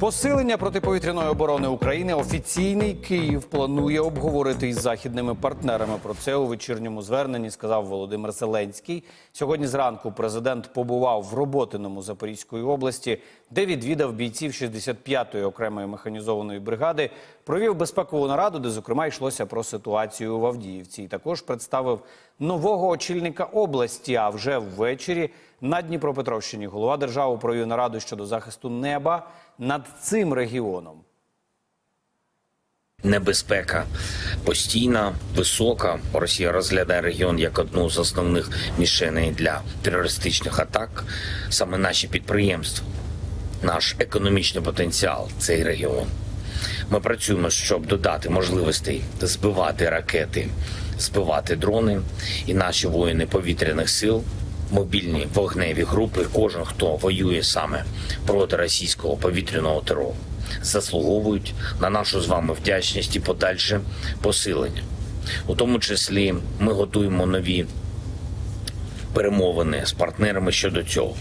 Посилення протиповітряної оборони України офіційний Київ планує обговорити із західними партнерами. Про це у вечірньому зверненні сказав Володимир Зеленський. Сьогодні зранку президент побував в роботиному Запорізької області, де відвідав бійців 65-ї окремої механізованої бригади. Провів безпекову нараду, де зокрема йшлося про ситуацію в Авдіївці. І також представив нового очільника області. А вже ввечері на Дніпропетровщині голова держави провів нараду щодо захисту неба над цим регіоном. Небезпека постійна, висока. Росія розглядає регіон як одну з основних мішеней для терористичних атак. Саме наші підприємства, наш економічний потенціал, цей регіон. Ми працюємо, щоб додати можливостей збивати ракети, збивати дрони, і наші воїни повітряних сил. Мобільні вогневі групи, кожен хто воює саме проти російського повітряного терору, заслуговують на нашу з вами вдячність і подальше посилення. У тому числі ми готуємо нові перемовини з партнерами щодо цього.